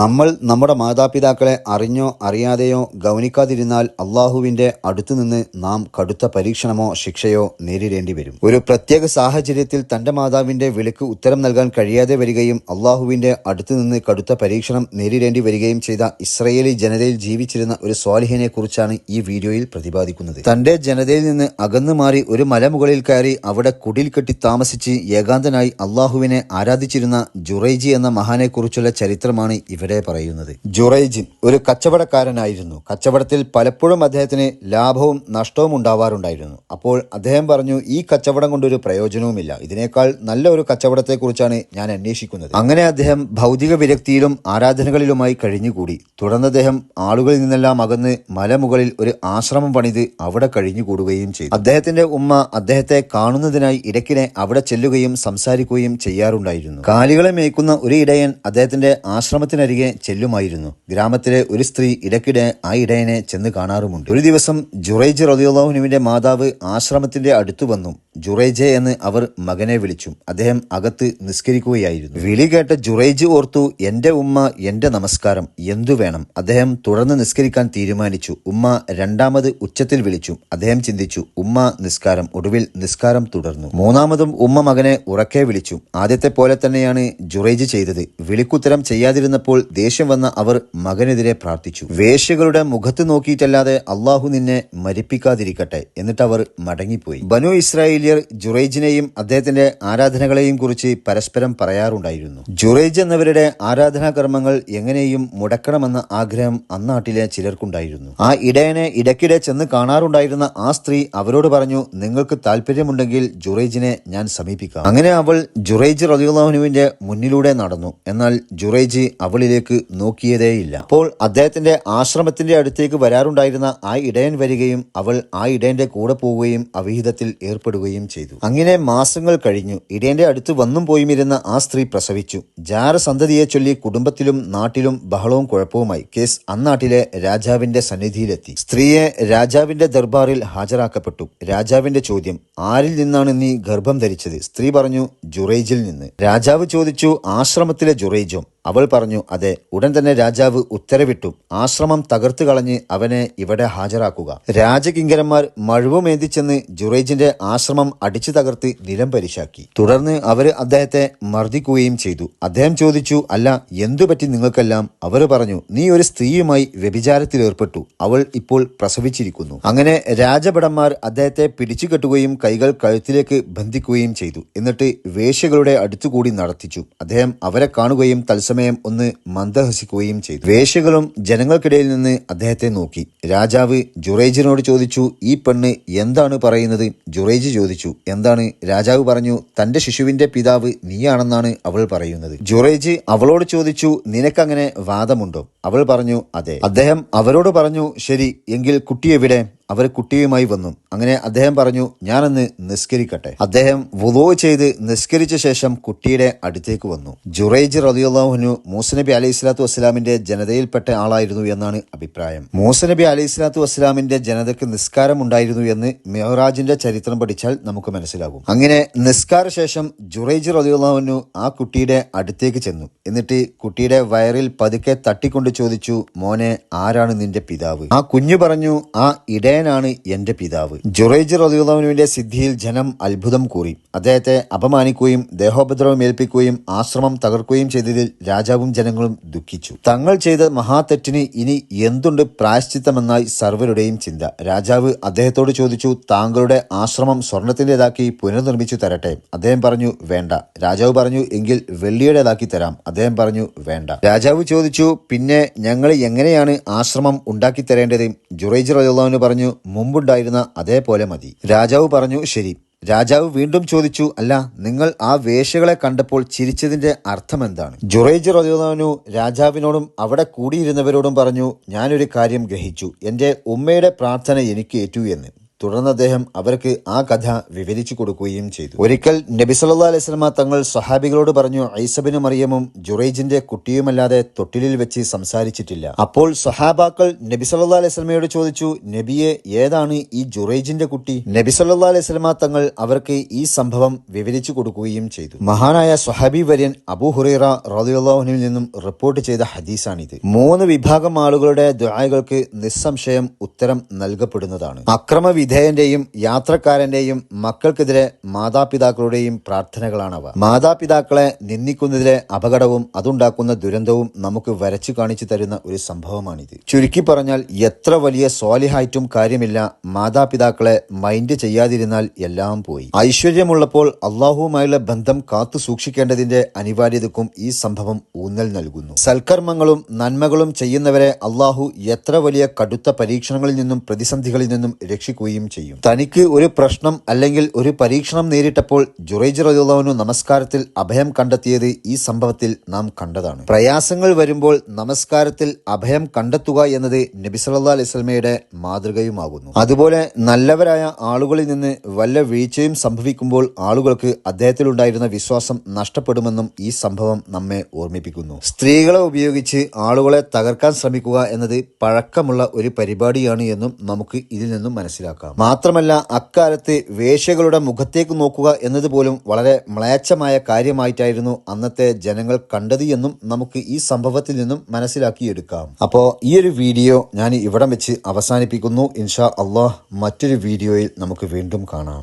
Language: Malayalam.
നമ്മൾ നമ്മുടെ മാതാപിതാക്കളെ അറിഞ്ഞോ അറിയാതെയോ ഗൗനിക്കാതിരുന്നാൽ അള്ളാഹുവിന്റെ അടുത്തുനിന്ന് നാം കടുത്ത പരീക്ഷണമോ ശിക്ഷയോ നേരിടേണ്ടി വരും. ഒരു പ്രത്യേക സാഹചര്യത്തിൽ തന്റെ മാതാവിന്റെ വിളിക്ക് ഉത്തരം നൽകാൻ കഴിയാതെ വരികയും അള്ളാഹുവിന്റെ അടുത്തുനിന്ന് കടുത്ത പരീക്ഷണം നേരിടേണ്ടി വരികയും ചെയ്ത ഇസ്രയേലി ജനതയിൽ ജീവിച്ചിരുന്ന ഒരു സ്വാലിഹിനെ കുറിച്ചാണ് ഈ വീഡിയോയിൽ പ്രതിപാദിക്കുന്നത്. തന്റെ ജനതയിൽ നിന്ന് അകന്നു മാറി ഒരു മലമുകളിൽ കയറി അവിടെ കുടിൽ കെട്ടി താമസിച്ച് ഏകാന്തനായി അള്ളാഹുവിനെ ആരാധിച്ചിരുന്ന ജുറൈജി എന്ന മഹാനെ കുറിച്ചുള്ള ചരിത്രമാണ് ഇവിടെ പറയുന്നത്. ജുറൈജ് ഒരു കച്ചവടക്കാരനായിരുന്നു. കച്ചവടത്തിൽ പലപ്പോഴും അദ്ദേഹത്തിന് ലാഭവും നഷ്ടവും ഉണ്ടാവാറുണ്ടായിരുന്നു. അപ്പോൾ അദ്ദേഹം പറഞ്ഞു ഈ കച്ചവടം കൊണ്ടൊരു പ്രയോജനവുമില്ല. ഇതിനേക്കാൾ നല്ല ഒരു കച്ചവടത്തെക്കുറിച്ചാണ് ഞാൻ അന്വേഷിക്കുന്നത്. അങ്ങനെ അദ്ദേഹം ഭൗതിക വിരക്തിയിലും ആരാധനകളിലുമായി കഴിഞ്ഞുകൂടി. തുടർന്ന് അദ്ദേഹം ആളുകളിൽ നിന്നെല്ലാം അകന്ന് മലമുകളിൽ ഒരു ആശ്രമം പണിത് അവിടെ കഴിഞ്ഞുകൂടുകയും ചെയ്തു. അദ്ദേഹത്തിന്റെ ഉമ്മ അദ്ദേഹത്തെ കാണുന്നതിനായി ഇടയ്ക്കിടെ അവിടെ ചെല്ലുകയും സംസാരിക്കുകയും ചെയ്യാറുണ്ടായിരുന്നു. കാലികളെ മേയ്ക്കുന്ന ഒരു ഇടയൻ അദ്ദേഹത്തിന്റെ ആശ്രമത്തിനരികെ ചെല്ലുമായിരുന്നു. ഗ്രാമത്തിലെ ഒരു സ്ത്രീ ഇടയ്ക്കിടെ ആ ഇടയനെ ചെന്ന് കാണാറുമുണ്ട്. ഒരു ദിവസം ജുറൈജ് റതിയുള്ളാഹുനുവിന്റെ മാതാവ് ആശ്രമത്തിന്റെ അടുത്തു വന്നു. ജുറൈജെ എന്ന് അവർ മകനെ വിളിച്ചു. അദ്ദേഹം അകത്ത് നിസ്കരിക്കുകയായിരുന്നു. വിളി കേട്ട ജുറൈജ് ഓർത്തു എന്റെ ഉമ്മ എന്റെ നമസ്കാരം. എന്തു വേണം? അദ്ദേഹം തുടർന്ന് നിസ്കരിക്കാൻ തീരുമാനിച്ചു. ഉമ്മ രണ്ടാമത് ഉച്ചത്തിൽ വിളിച്ചു. അദ്ദേഹം ചിന്തിച്ചു ഉമ്മ നിസ്കാരം. ഒടുവിൽ നിസ്കാരം തുടർന്നു. മൂന്നാമതും ഉമ്മ മകനെ ഉറക്കെ വിളിച്ചു. ആദ്യത്തെ പോലെ തന്നെയാണ് ജുറൈജ് ചെയ്തത്. വിളിക്കുത്തരം ചെയ്യാതിരുന്നപ്പോൾ ദേഷ്യം വന്ന അവർ മകനെതിരെ പ്രാർത്ഥിച്ചു. വേശ്യകളുടെ മുഖത്ത് നോക്കിയിട്ടല്ലാതെ അള്ളാഹു നിന്നെ മരിപ്പിക്കാതിരിക്കട്ടെ എന്നിട്ട് അവർ മടങ്ങിപ്പോയി. ബനു ഇസ്രായേലിയർ ജുറൈജിനെയും അദ്ദേഹത്തിന്റെ ആരാധനകളെയും കുറിച്ച് പരസ്പരം പറയാറുണ്ടായിരുന്നു. ജുറൈജ് എന്നവരുടെ ആരാധനാ കർമ്മങ്ങൾ എങ്ങനെയും മുടക്കണമെന്ന ആഗ്രഹം അന്നാട്ടിലെ ചിലർക്കുണ്ടായിരുന്നു. ആ ഇടയനെ ഇടയ്ക്കിടെ ചെന്ന് കാണാറുണ്ടായിരുന്ന ആ സ്ത്രീ അവരോട് പറഞ്ഞു നിങ്ങൾക്ക് താല്പര്യമുണ്ടെങ്കിൽ ജുറൈജിനെ ഞാൻ സമീപിക്കാം. അങ്ങനെ അവൾ ജുറൈജ് റലിയുള്ളാഹുനുവിന്റെ മുന്നിലൂടെ നടന്നു. എന്നാൽ ജുറൈജ് അവളിലേക്ക് നോക്കിയതേയില്ല. അപ്പോൾ അദ്ദേഹത്തിന്റെ ആശ്രമത്തിന്റെ അടുത്തേക്ക് വരാറുണ്ടായിരുന്ന ആ ഇടയൻ വരികയും അവൾ ആ ഇടയന്റെ കൂടെ പോവുകയും അവിഹിതത്തിൽ ഏർപ്പെടുകയും ചെയ്തു. അങ്ങനെ മാസങ്ങൾ കഴിഞ്ഞു. ഇടയന്റെ അടുത്ത് വന്നും പോയും ഇരുന്ന ആ സ്ത്രീ പ്രസവിച്ചു. ജാരസന്തതിയെ ചൊല്ലി കുടുംബത്തിലും നാട്ടിലും ബഹളവും കുഴപ്പവുമായി കേസ് അന്നാട്ടിലെ രാജാവിന്റെ സന്നിധിയിലെത്തി. സ്ത്രീയെ രാജാവിന്റെ ദർബാറിൽ ഹാജരാക്കപ്പെട്ടു. രാജാവിന്റെ ചോദ്യം ആരിൽ നിന്നാണ് നീ ഗർഭം ധരിച്ചത്? സ്ത്രീ പറഞ്ഞു ജുറൈജിൽ നിന്ന്. രാജാവ് ചോദിച്ചു ആശ്രമത്തിലെ ജുറൈജോ. അവൾ പറഞ്ഞു അതെ ഉടൻ തന്നെ രാജാവ് ഉത്തരവിട്ടു. ആശ്രമം തകർത്തു കളഞ്ഞ് അവനെ ഇവിടെ ഹാജരാക്കുക. രാജകിങ്കരന്മാർ മഴുവുമേന്തിച്ചെന്ന് ജുറേജിന്റെ ആശ്രമം അടിച്ചു തകർത്ത് നിലം പരിശാക്കി. തുടർന്ന് അവർ അദ്ദേഹത്തെ മർദ്ദിക്കുകയും ചെയ്തു. അദ്ദേഹം ചോദിച്ചു അല്ല എന്തു പറ്റി നിങ്ങൾക്കെല്ലാം? അവർ പറഞ്ഞു നീ ഒരു സ്ത്രീയുമായി വ്യഭിചാരത്തിൽ ഏർപ്പെട്ടു. അവൾ ഇപ്പോൾ പ്രസവിച്ചിരിക്കുന്നു. അങ്ങനെ രാജഭടന്മാർ അദ്ദേഹത്തെ പിടിച്ചു കെട്ടുകയും കൈകൾ കഴുത്തിലേക്ക് ബന്ധിക്കുകയും ചെയ്തു. എന്നിട്ട് വേശ്യകളുടെ അടുത്തുകൂടി നടത്തിച്ചു. അദ്ദേഹം അവരെ കാണുകയും തത്സമയം ഒന്ന് മന്ദഹസിക്കുകയും ചെയ്തു. വേശ്യകളും ജനങ്ങൾക്കിടയിൽ നിന്ന് അദ്ദേഹത്തെ നോക്കി. രാജാവ് ജുറേജിനോട് ചോദിച്ചു ഈ പെണ്ണ് എന്താണ് പറയുന്നത്? ജുറേജ് ചോദിച്ചു എന്താണ്? രാജാവ് പറഞ്ഞു തന്റെ ശിശുവിന്റെ പിതാവ് നീയാണെന്നാണ് അവൾ പറയുന്നത്. ജുറേജ് അവളോട് ചോദിച്ചു നിനക്കങ്ങനെ വാദമുണ്ടോ? അവൾ പറഞ്ഞു അതെ. അദ്ദേഹം അവരോട് പറഞ്ഞു ശരി എങ്കിൽ കുട്ടി എവിടെ അവർ കുട്ടിയുമായി വന്നു. അങ്ങനെ അദ്ദേഹം പറഞ്ഞു ഞാനൊന്ന് നിസ്കരിക്കട്ടെ. അദ്ദേഹം വുതോ ചെയ്ത് നിസ്കരിച്ച ശേഷം കുട്ടിയുടെ അടുത്തേക്ക് വന്നു. ജുറൈജ് റതിയുള്ളാഹുനു മൂസനബി അലൈഹി സ്വലാത്തു വസ്സലാമിന്റെ ജനതയിൽപ്പെട്ട ആളായിരുന്നു എന്നാണ് അഭിപ്രായം. മൂസനബി അലൈഹി സ്വലാത്തു വസ്സലാമിന്റെ ജനതയ്ക്ക് നിസ്കാരം ഉണ്ടായിരുന്നു എന്ന് മെഹറാജിന്റെ ചരിത്രം പഠിച്ചാൽ നമുക്ക് മനസ്സിലാകും. അങ്ങനെ നിസ്കാര ശേഷം ജുറൈജ് റതിയുള്ളാഹുനു ആ കുട്ടിയുടെ അടുത്തേക്ക് ചെന്നു. എന്നിട്ട് കുട്ടിയുടെ വയറിൽ പതുക്കെ തട്ടിക്കൊണ്ട് ചോദിച്ചു മോനെ ആരാണ് നിന്റെ പിതാവ്? ആ കുഞ്ഞു പറഞ്ഞു ആ ഇടയനാണ് എന്റെ പിതാവ്. ജുറൈജ് റതിയുള്ളവനുവിന്റെ സിദ്ധിയിൽ ജനം അത്ഭുതം കൂറി. അദ്ദേഹത്തെ അപമാനിക്കുകയും ദേഹോപദ്രവം ഏൽപ്പിക്കുകയും ആശ്രമം തകർക്കുകയും ചെയ്തതിൽ രാജാവും ജനങ്ങളും ദുഃഖിച്ചു. തങ്ങൾ ചെയ്ത മഹാതെറ്റിന് ഇനി എന്തുണ്ട് പ്രായശ്ചിത്തമെന്നായി സർവരുടെയും ചിന്ത. രാജാവ് അദ്ദേഹത്തോട് ചോദിച്ചു താങ്കളുടെ ആശ്രമം സ്വർണത്തിന്റെതാക്കി പുനർനിർമ്മിച്ചു തരട്ടെ? അദ്ദേഹം പറഞ്ഞു വേണ്ട. രാജാവ് പറഞ്ഞു എങ്കിൽ വെള്ളിയുടേതാക്കി തരാം. അദ്ദേഹം പറഞ്ഞു വേണ്ട. രാജാവ് ചോദിച്ചു പിന്നെ ഞങ്ങൾ എങ്ങനെയാണ് ആശ്രമം ഉണ്ടാക്കി തരേണ്ടത്? ജുറൈജ് റജുല്ലാവിന് പറഞ്ഞു മുമ്പുണ്ടായിരുന്ന അതേപോലെ മതി. രാജാവ് പറഞ്ഞു ശരി. രാജാവ് വീണ്ടും ചോദിച്ചു അല്ല നിങ്ങൾ ആ വേഷകളെ കണ്ടപ്പോൾ ചിരിച്ചതിന്റെ അർത്ഥം എന്താണ് ജുറൈജ് റജുല്ലാവിനു രാജാവിനോടും അവിടെ കൂടിയിരുന്നവരോടും പറഞ്ഞു ഞാനൊരു കാര്യം ഗ്രഹിച്ചു. എന്റെ ഉമ്മയുടെ പ്രാർത്ഥന എനിക്ക് ഏറ്റു എന്ന്. തുടർന്ന് അദ്ദേഹം അവർക്ക് ആ കഥ വിവരിച്ചു കൊടുക്കുകയും ചെയ്തു. ഒരിക്കൽ നബി സല്ലാ അലൈഹി വസല്ലമ തങ്ങൾ സ്വഹാബികളോട് പറഞ്ഞു ഐസബിന് മറിയമും ജുറൈജിന്റെ കുട്ടിയുമല്ലാതെ തൊട്ടിലിൽ വെച്ച് സംസാരിച്ചിട്ടില്ല. അപ്പോൾ സഹാബാക്കൾ അലൈഹി വസല്ലമയോട് ചോദിച്ചു നബിയെ ഏതാണ് ഈ ജുറൈജിന്റെ കുട്ടി? നബി സല്ലാ അലൈഹി വസല്ലമ തങ്ങൾ അവർക്ക് ഈ സംഭവം വിവരിച്ചു കൊടുക്കുകയും ചെയ്തു. മഹാനായ സ്വഹാബി വര്യൻ അബു ഹുറൈറ റളിയല്ലാഹുവിൽ നിന്നും റിപ്പോർട്ട് ചെയ്ത ഹദീസാണിത്. മൂന്ന് വിഭാഗം ആളുകളുടെ ദുആകൾക്ക് നിസ്സംശയം ഉത്തരം നൽകപ്പെടുന്നതാണ്. അക്രമവിധേയന്റെയും യാത്രക്കാരന്റെയും മക്കൾക്കെതിരെ മാതാപിതാക്കളുടെയും പ്രാർത്ഥനകളാണവ. മാതാപിതാക്കളെ നിന്ദിക്കുന്നതിലെ അപകടവും അതുണ്ടാക്കുന്ന ദുരന്തവും നമുക്ക് വരച്ചു കാണിച്ചു തരുന്ന ഒരു സംഭവമാണിത്. ചുരുക്കി പറഞ്ഞാൽ എത്ര വലിയ സ്വാലിഹായിട്ടും കാര്യമില്ല മാതാപിതാക്കളെ മൈൻഡ് ചെയ്യാതിരുന്നാൽ എല്ലാം പോയി. ഐശ്വര്യമുള്ളപ്പോൾ അള്ളാഹുവുമായുള്ള ബന്ധം കാത്തു സൂക്ഷിക്കേണ്ടതിന്റെ അനിവാര്യതക്കും ഈ സംഭവം ഊന്നൽ നൽകുന്നു. സൽക്കർമ്മങ്ങളും നന്മകളും ചെയ്യുന്നവരെ അള്ളാഹു എത്ര വലിയ കടുത്ത പരീക്ഷണങ്ങളിൽ നിന്നും പ്രതിസന്ധികളിൽ നിന്നും രക്ഷിക്കുകയും ചെയ്യും. തനിക്ക് ഒരു പ്രശ്നം അല്ലെങ്കിൽ ഒരു പരീക്ഷണം നേരിട്ടപ്പോൾ ജുറൈജ് റജുള്ളവനു നമസ്കാരത്തിൽ അഭയം കണ്ടെത്തിയത് ഈ സംഭവത്തിൽ നാം കണ്ടതാണ്. പ്രയാസങ്ങൾ വരുമ്പോൾ നമസ്കാരത്തിൽ അഭയം കണ്ടെത്തുക എന്നത് നബി അലിസ്ലമയുടെ മാതൃകയുമാകുന്നു. അതുപോലെ നല്ലവരായ ആളുകളിൽ നിന്ന് വല്ല വീഴ്ചയും സംഭവിക്കുമ്പോൾ ആളുകൾക്ക് അദ്ദേഹത്തിലുണ്ടായിരുന്ന വിശ്വാസം നഷ്ടപ്പെടുമെന്നും ഈ സംഭവം നമ്മെ ഓർമ്മിപ്പിക്കുന്നു. സ്ത്രീകളെ ഉപയോഗിച്ച് ആളുകളെ തകർക്കാൻ ശ്രമിക്കുക എന്നത് പഴക്കമുള്ള ഒരു പരിപാടിയാണ് എന്നും നമുക്ക് ഇതിൽ നിന്നും മനസ്സിലാക്കാം. മാത്രമല്ല അക്കാലത്ത് വേശ്യകളുടെ മുഖത്തേക്ക് നോക്കുക എന്നതുപോലും വളരെ മ്ലേച്ഛമായ കാര്യമായിട്ടായിരുന്നു അന്നത്തെ ജനങ്ങൾ കണ്ടത് എന്നും നമുക്ക് ഈ സംഭവത്തിൽ നിന്നും മനസ്സിലാക്കിയെടുക്കാം. അപ്പോൾ ഈ ഒരു വീഡിയോ ഞാൻ ഇവിടം വെച്ച് അവസാനിപ്പിക്കുന്നു. ഇൻഷാ അള്ളാഹ് മറ്റൊരു വീഡിയോയിൽ നമുക്ക് വീണ്ടും കാണാം.